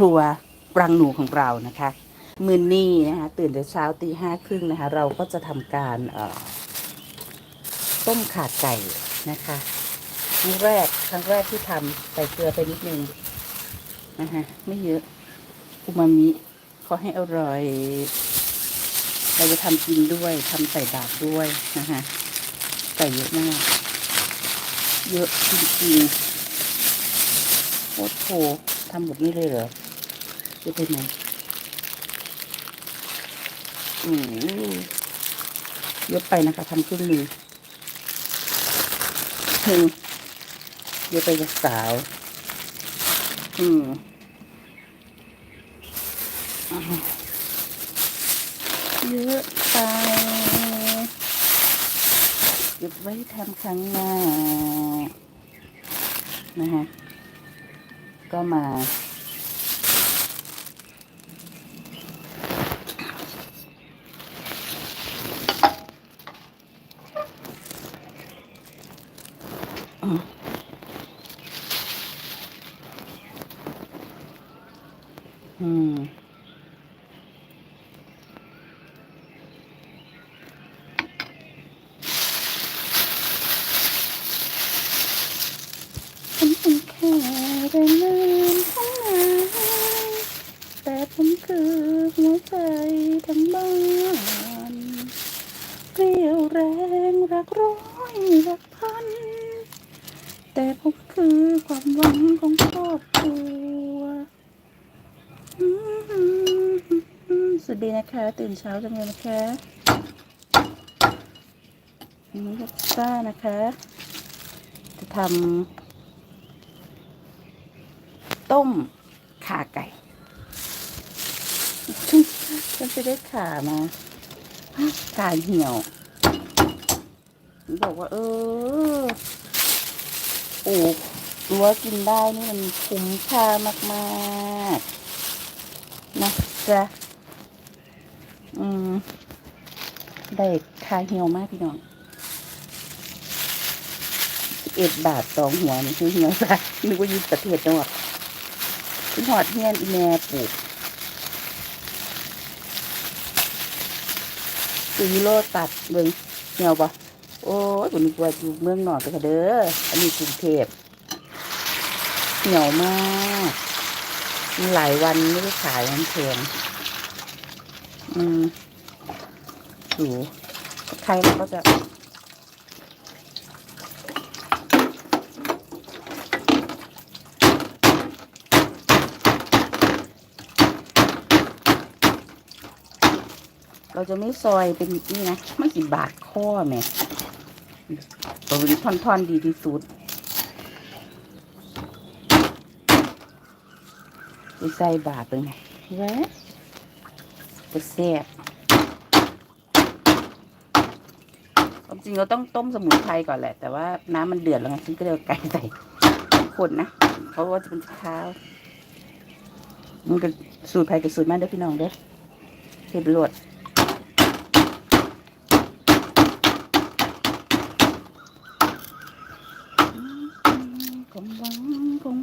ครัวปรังหนูของเรานะคะมือนี้นะคะตื่นแต่เช้าตีห้าครึ่งนะคะ เราก็จะทำการเอ่อต้มขาไก่นะคะครั้งแรกครั้งแรกที่ทำใส่เกลือไปนิดนึงนะคะไม่เยอะอูมามิขอให้อร่อย เราจะทำกินด้วยทำใส่บาตรด้วยนะคะใส่เยอะมากเยอะจริงๆโอ้โหทำหมดนี่เลยเหรอ จะเป็นไงอืมเยอะไปนะคะทำครึ่งหนึ่งอืมเยอะไปกับสาว อืมเยอะไปเก็บไว้ทำครั้งหน้า นะฮะ ก็มา อืม ฉันเป็นแค่เดินเดินข้างในแต่ผมคือหัวใจทั้งบ้านเกลียวแรงรักร้อยรักพัน แต่ผมคือความหวังของครอบครัวอืมสวัสดี นะคะตื่นเช้าจังเลยนะคะอันนี้ก็ซ่านะคะ จะทำต้มขาไก่ฉันไปได้ขามาขาเหี่ยวบอกว่า เออปลูกรั้วกินได้นี่มันคุ้มค่ามาก ๆ นะจ๊ะ อืม ได้ขาเหี่ยวมากพี่น้องเอ็ดบาทสองหัวนี่คือเหี่ยวซะนึกว่าอยู่ประเทศนอกคือหอดเฮียนอีแม่ปลูกซื้อโลตัดเบิ่งเหี่ยวปะโอ้ยผมนึกว่าอยู่เมืองนอกกันเด้ออันนี้กรุงเทพเหี่ยวมากหลายวันไม่ได้ขายมันแพงอืม ดูใครเราก็จะเราจะไม่ซอยเป็นนี่นะไม่กี่บาทข้อแหม่ตัวเป็นท่อนๆดีที่สุดไปใส่บาทเป็นไงแวะจะแซ่บความจ ริงเราต้องต้มสมุนไพรก่อนแหละ แต่ว่าน้ำมันเดือดแล้วไงฉันก็เลยไก่ใส่คนนะ เพราะว่าจะเป็นข้ามันก็สูตรไผ่กับสูตรมาเด้อพี่น้องเด้อเห็ดรวดของวังของ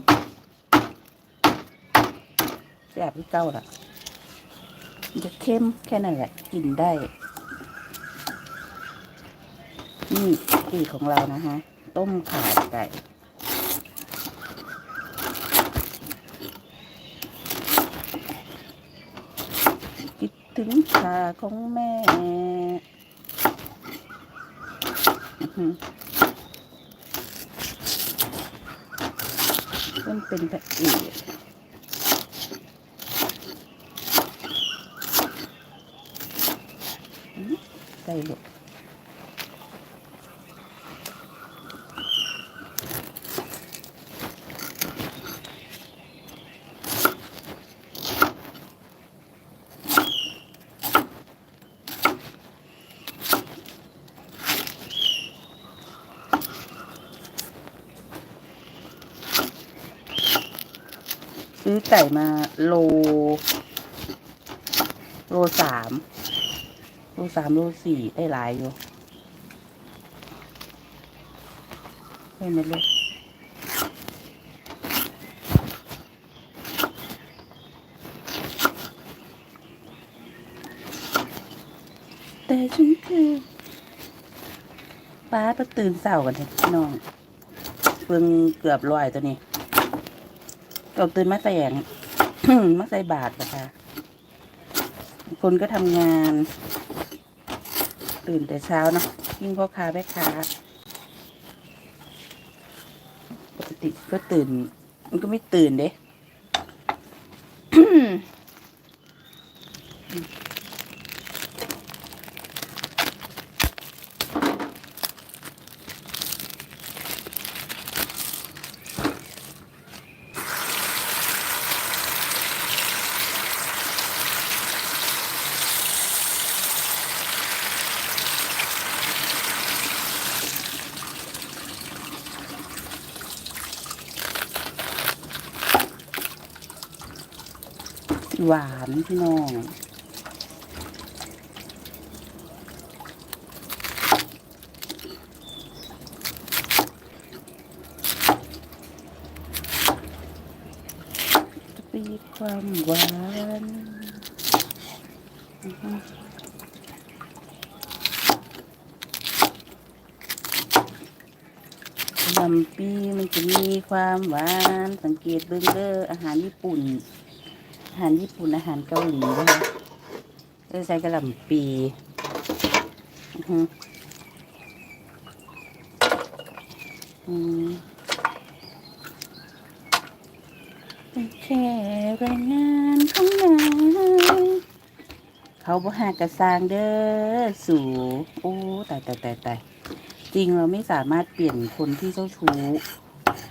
แซ่บที่เก้าล่ะ จะเข้มแค่นั้นแหละ กินได้ นี่ปีกของเรานะฮะต้มขาไก่คิดถึงขาของแม่อื้นเป็นพระเอกอืมใส่ลูก ซื้อไก่มาโล โลสามโลสามโลสี่ได้หลายอยู่เห็นไหมลูกแต่ฉันคือป้าประตื่นเสาร์กันเถอะน้องเพิ่งเกือบลอยตัวนี้ ตื่นมาแต่ง มาใส่บาทนะคะคนก็ทำงาน ตื่นแต่เช้าเนาะยิ่งพ่อค้าแม่ค้าปกติก็ตื่น มันก็ไม่ตื่นเด้ นพี่น้องจะมีความหวานลำปีมันจะมีความหวาน สังเกตเบิ่งเด้ออาหารญี่ปุ่น อาหารญี่ปุ่นอาหารเกาหลีนะคะเออใส่กระหล่ำปีอือฮึอืมเป็นแค่รายงานของนายเขาบ่หากระซางเด้อสูโอ้ตายตายตายตายจริงเราไม่สามารถเปลี่ยนคนที่เจ้าชู้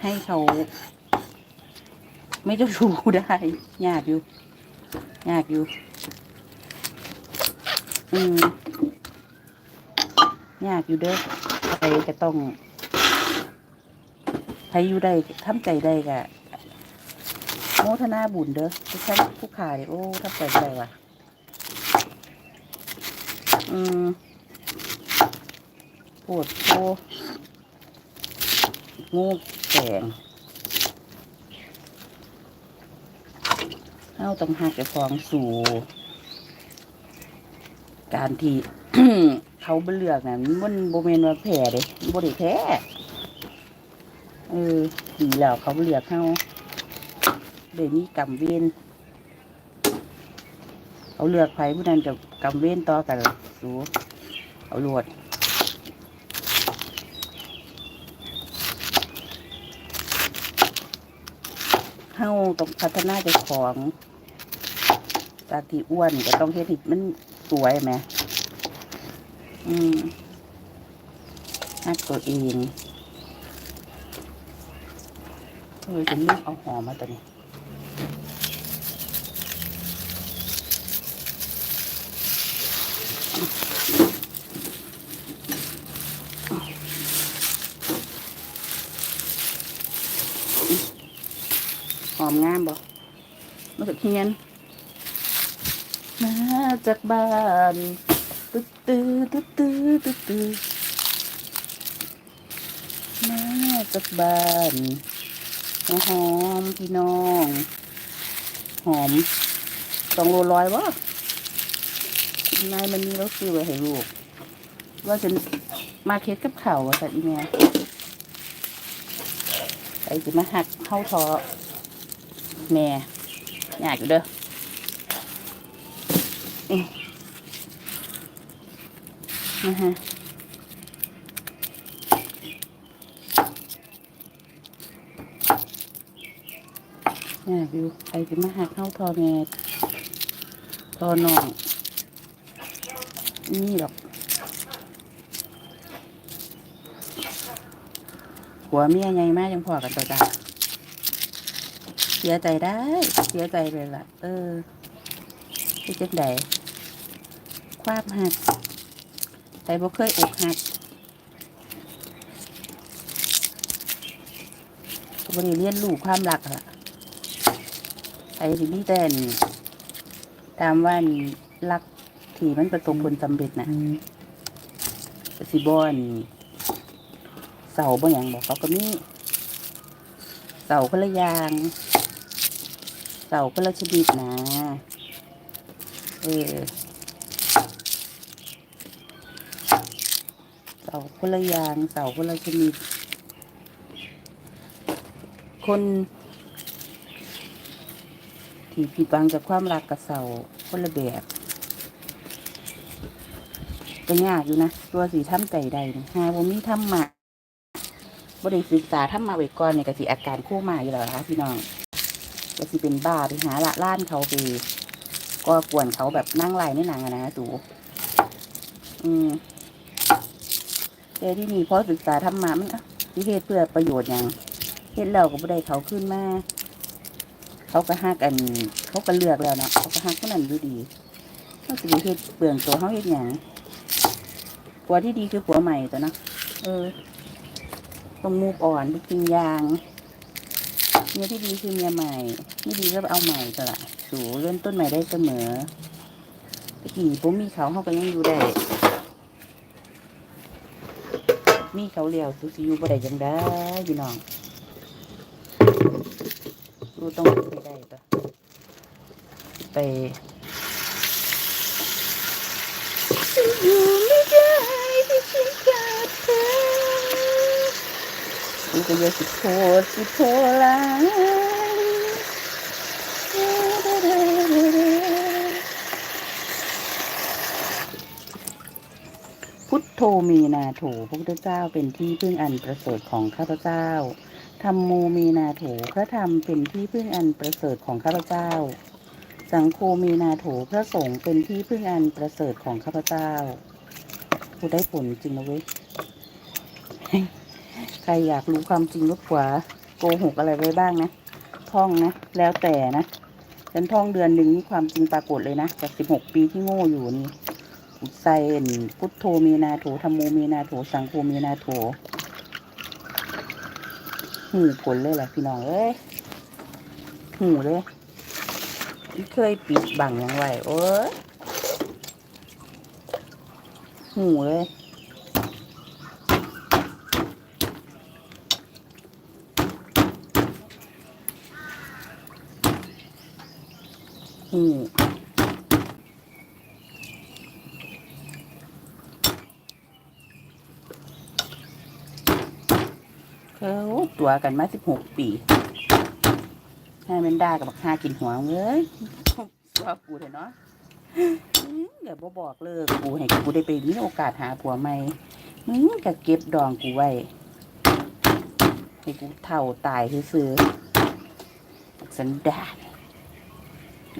ให้เขา ไม่เจ้าชู้ได้ยากอยู่ยากอยู่ อืมยากอยู่เด้อใครจะต้องใครอยู่ได้ทำใจได้กะโมทนาบุญเด้อทุกท่านผู้ขายโอ้ทำใจได้ว่ะ อืมปวดโพงูแสง เฮาต้องหักเจ้าของสู่ การที่ เขาบเลือกน่ะมันโบ่แม่นว่าแพ้เด้มันบ่ได้แพ้เออดีแล้วเขาบ่เลือกเฮาเดี๋ยวนี้กรรมเวรเขาเลือกไผผู้นั้นกับกรรมเวรต่อกันสูเอาโลวด เฮาต้องพัฒนาเจ้าของจากที่อ้วนก็ต้องเฮ็ดให้มันสวยไหมอืมหักตัวเองเออจะเลือกเอาหอมมาตัวนี้ หอมงามบ่มาจากเฮียน มาจากบ้านตึ๊ดตื้อตึ๊ดตื้อตึ๊ดตื้อมาจากบ้านมาหอมพี่น้อง หอมสองโลร้อยวะนายมันมีรถซื้อไว้ให้ลูก ว่าจะมาเคสกับข่าวว่าสัตว์อีเมียไปจะมาหักเข้าทอแม่ ยากอยู่เด้อนะฮะนี่วิวไอ้ที่มาหักเข้าทอแม่ทอน้อง นี่หรอก หัวเมียไงมากยังพอกันตัวจ้า สียใจได้ เสียใจเลยล่ะ เออที่จังใดความหักแต่บ่เคยอกหักก็บ่ได้เรียนรู้ความรักอะล่ะไอ้ที่มีแต่นตามว่านี่รักที่มันประสบผลสำเร็จน่ะก็สิบอนเสาบ่หยังบอกเขาก็มีเสาคนละอย่าง เสาคนละชนิดนะ เออเสาคนละยางเสาคนละชนิด คนที่ผิดหวังจากความรักกับเสาคนละแบบก็ยากอยู่นะ ตัวสีทำใจใดนี่หาบ่มีทำมาบ่ได้ศึกษาทำมาไว้ก่อนเนี่ยก็สิอาการโค้มาอยู่แล้วนะคะพี่น้อง ก็สิเป็นบ้าไปหาละล้านเขาไปก็กวนเขาแบบนั่งไล่ในหนังอะนะสูอืมแต่ที่นี่พอศึกษาทำมามันอะสิเฮ็ดเพื่อประโยชน์อย่างเฮ็ดแล้วก็บ่ได้เขาขึ้นมาเขาก็ฮักกัน เขาก็เลือกแล้วเนาะเขาก็ฮักคนนั้นอยู่ดีเขาสิเฮ็ดเปลืองตัวเขาเฮ็ดหยังผัวที่ดีคือผัวใหม่ตัวนะเออต้องมูฟอ่อนไปกินยาง เมียที่ดีคือเมียใหม่ไม่ดีก็เอาใหม่ตัวละสูเริ่มต้นใหม่ได้เสมอตะกี้ผมมีเขาเขาก็ยังอยู่ได้ มีเขาเลี้ยวสุสิอยู่บ่ได้ยังได้พี่น้องดูต้องไปได้ปะไปอยู่ไม่ได้ที่ฉันขาดเธอีก็ยังสิโทษสิโทลายพุทโธมีนาโถพระพุทธเจ้าเป็นที่พึ่งอันประเสริฐของข้าพเจ้าธรรมโมมีนาโถพระธรรมเป็นที่พึ่งอันประเสริฐของข้าพเจ้า สังโฆมีนาโถพระสงฆ์เป็นที่พึ่งอันประเสริฐของข้าพเจ้าพูได้ผลจริงนะเว้ย ใครอยากรู้ความจริงลบขวาโกหกอะไรไว้บ้างนะท่องนะ แล้วแต่นะฉันท่องเดือนหนึ่งนี่ความจริงปรากฏเลยนะจากสิบหกปีที่โง่อยู่นี่ใส่พุทโธมีนาโถธรรมโมมีนาโถสังโฆมีนาโถหูผลเลยแหละพี่น้องเอ้ยหูเลยไม่เคยปิดบังยังไงโอ้ยหูเลย หูเขา ตัวกันมาสิบหกปีให้แมนด้ากับบักฮากินหัวเอ้ยว่ากูเถอะเนาะอื้อเดี๋ยวบ่บอกเลิกกูให้กูได้ไปมีโอกาสหาผัวใหม่มึงก็เก็บดองกูไว้ให้กูเท่าตายซื้อสันดาน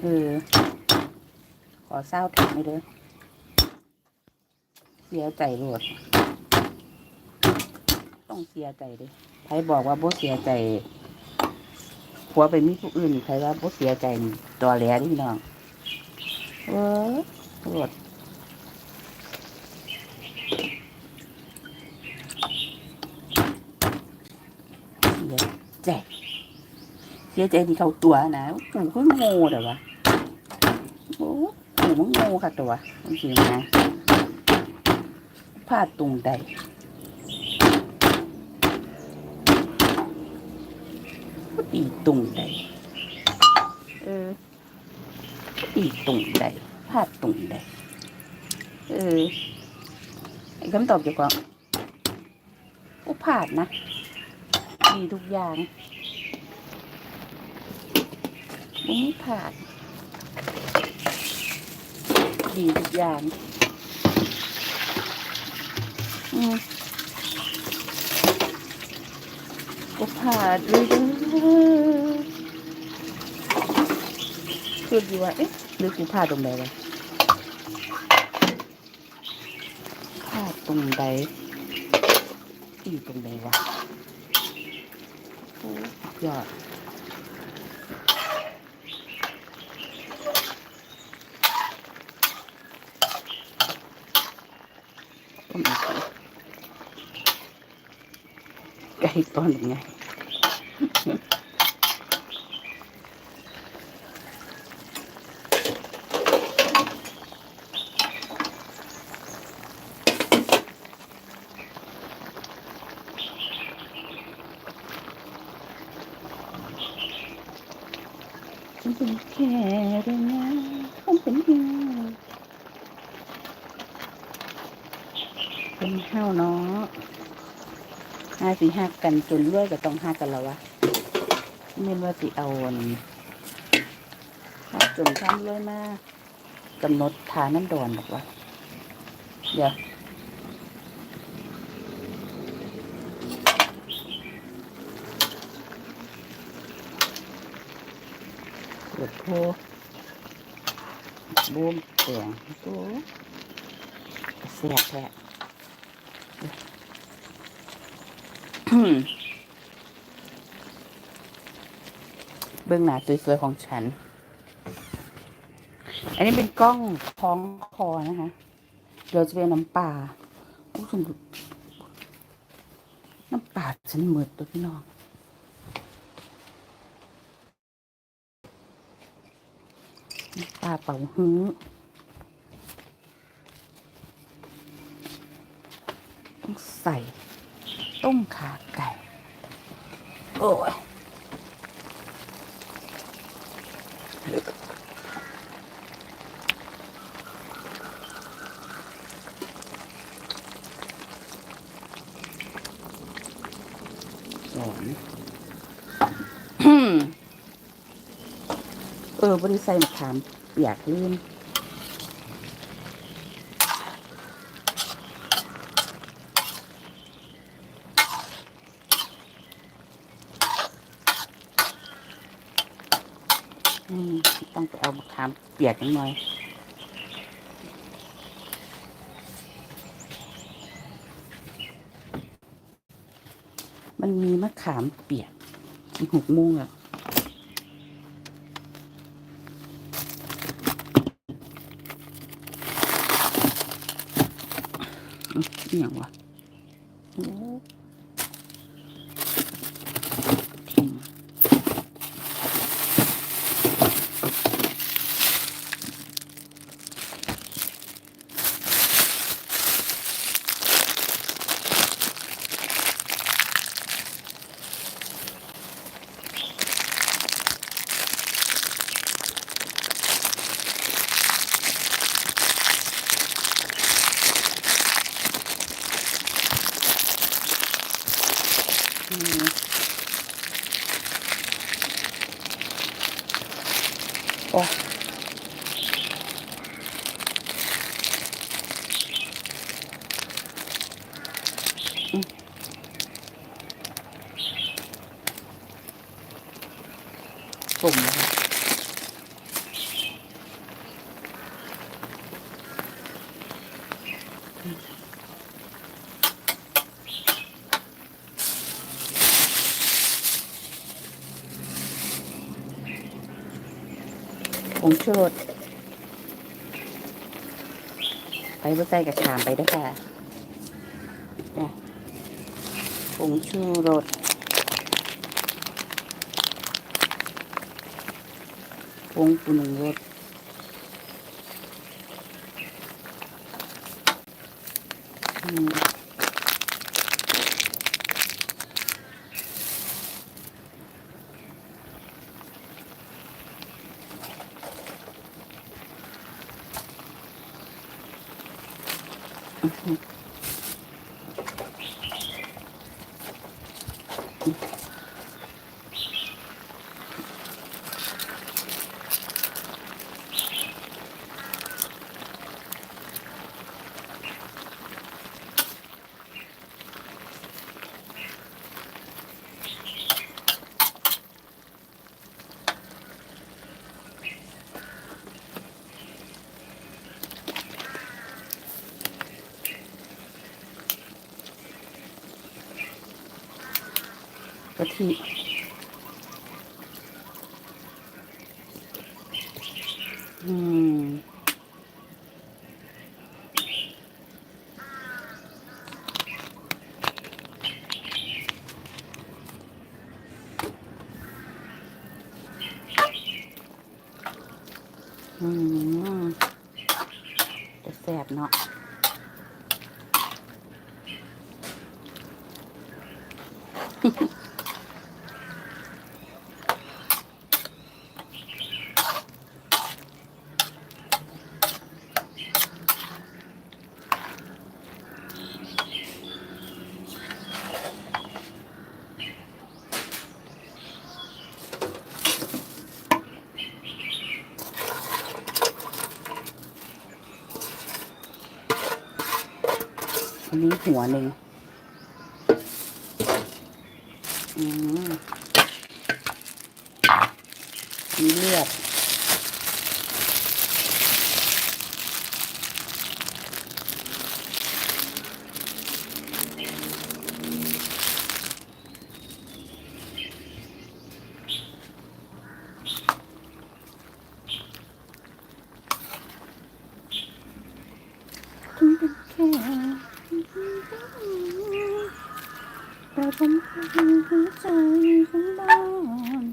เออ ขอเศร้าถักไม่เด้อเสียใจโลด ต้องเสียใจเด้ ใครบอกว่าบ่เสียใจผัวไปมีผู้อื่นใครว่าบ่เสียใจนี่ตอแหลนี่พี่น้องเออโลดเสียใจเสียใจที่เขาตัวนะกูคือโง่แต่ว่าโอ้กูมันโง่ค่ะตัวจริงนะพลาดตรงใด พอดีตรงใดเออพอดีตรงใดพลาดตรงใดเออไอ้คำตอบเกี่ยวกับกูพลาดนะดีทุกอย่างไม่พลาด ดีทุกอย่าง อืม ก็พลาดเลยเด้าคือดีว่าเอ๊ะหรือกูพลาดตรงไหนวะพลาดตรงไหนอยู่ตรงไหนวะโอ้สุดยอด ต้มอีกที ไก่ตอนยังไง ฉันเป็นแค่เรื่องงานฉันเป็นเพียง เอ คนเฮาเนาะห้า สี่หักกันจนรวยก็ต้องหักกันแล้ววะไม่ว่าสิเอาอนหักจนข้ามรวยมากกำหนดฐานน้ำดอนบอกว่าเดี๋ยวเปิดโพบูมแสงตัวเสียแท้ เบื้องหน้าสวยๆของฉัน อันนี้เป็นกล้องคล้องคอนะคะ เราจะเป็นน้ำปลาโอ้สมน้ำปลาฉันเหมือดตัวพี่น้องน้ำปลาเป่าฮื้อต้องใส่ ต้มขาไก่ โอ้ยสอนเออบริใส่มะขาม อยากลืมอืมต้องไปเอามะขาม เปียกนิดหน่อยมันมีมะขามเปียกอีกหกโมงอะอย่างวะ งชูรสไปบ่ใส่กระชามไปได้อค่ะผงชูรสผงปรุงรสอืม กะทิอืม อืมจะแสบเนาะ อันนี้หัวหนึ่งอืมมีเลือด คุณเป็นแค่แต่ผมเป็นหัวใจของบ้าน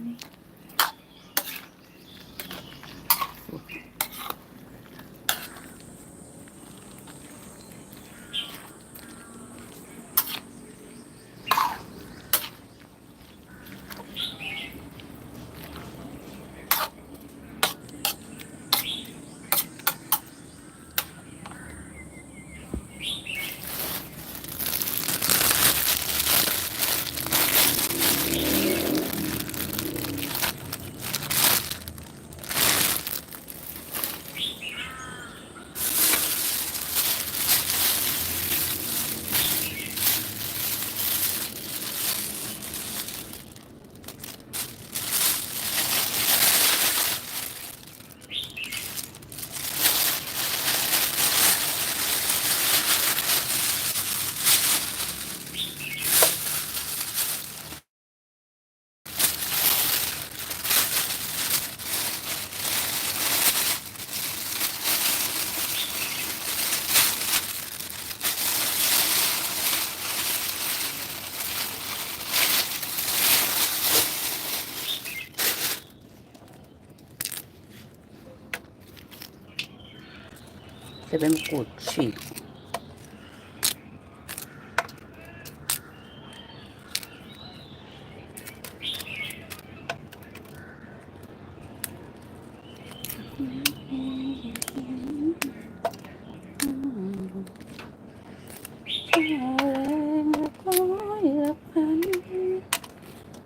จะเป็นกรูดฉีก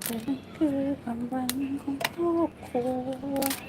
แต่มันคือความหวังของครอบครัว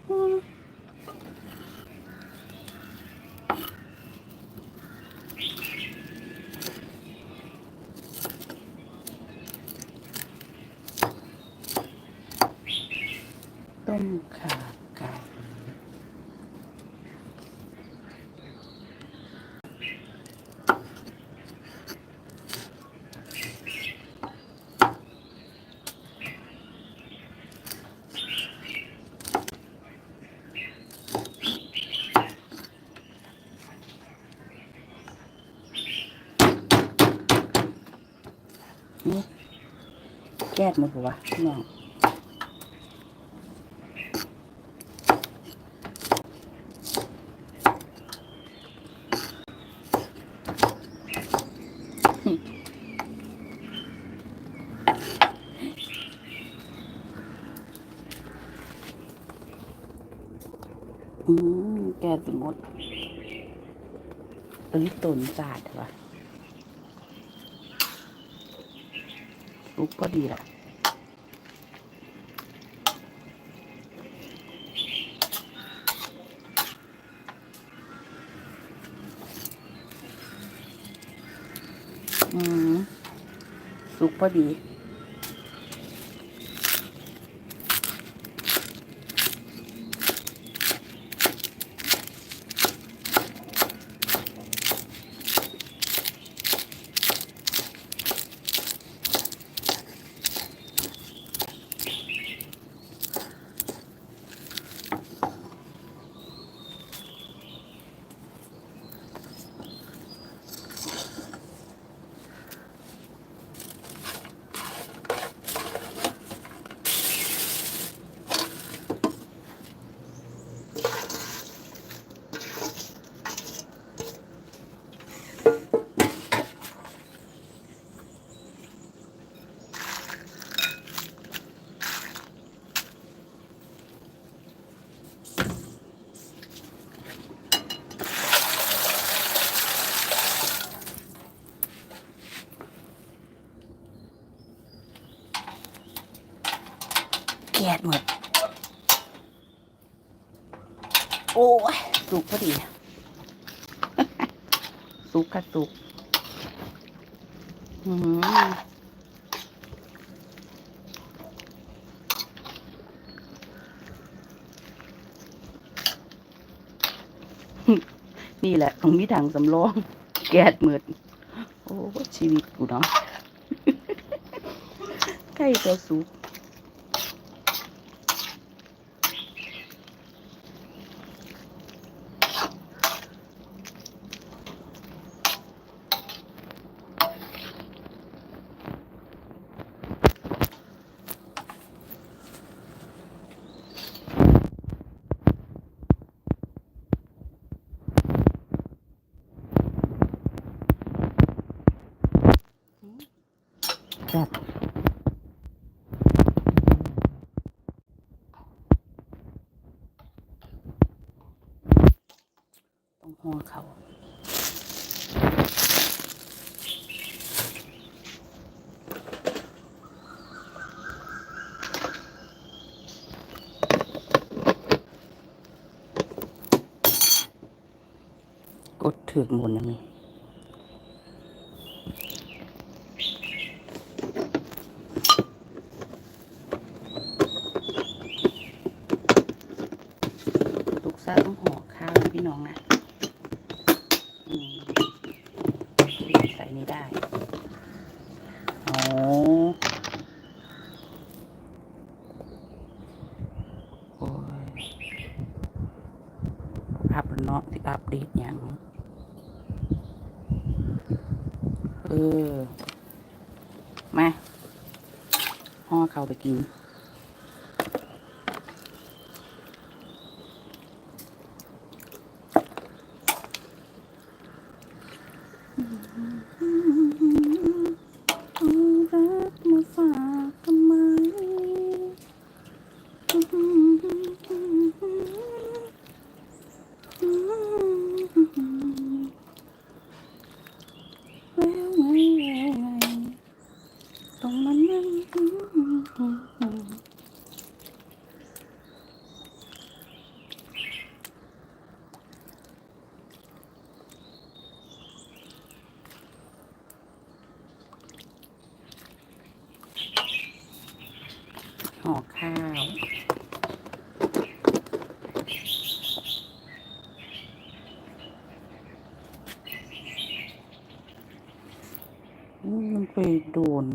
ต้มขาไก่นี่แก้ดหมดปะวะพี่น้องอืมแกสมมติตัวนี้นสาดวะลุกก็ดีแหละอืมสุก พอดี อ แกดหมด โอ้ยสุกพอดีะสุกอืมนี่แหละของมีถังสำรอง แกดหมืดโอ้ชีวิตกูเนาะใกล้จะสุก ถึงหมดนะมี ลูกซ่าต้องห่อข้าวนะพี่น้องนะอืมใส่นี่ได้โอ้โอ้ยอัพแล้วเนาะที่อัปเดตอย่างเออ มาห่อเข้าวไปกิน เอารักมาฝากทำไมแล้วไงแล้วไงตรงนั้นมัน ห่อข้าว อืมมันไปโดน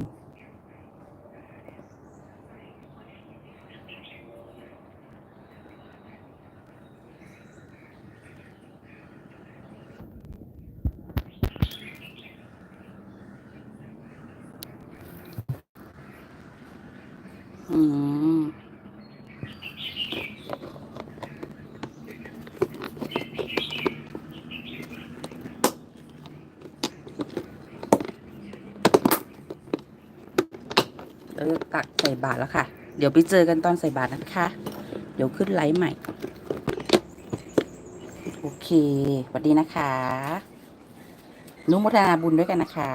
อืมเออตักใส่บาทแล้วค่ะ เดี๋ยวไปเจอกันตอนใส่บาทนะคะ เดี๋ยวขึ้นไลฟ์ใหม่ โอเคสวัสดีนะคะ นุโมทนาบุญด้วยกันนะคะ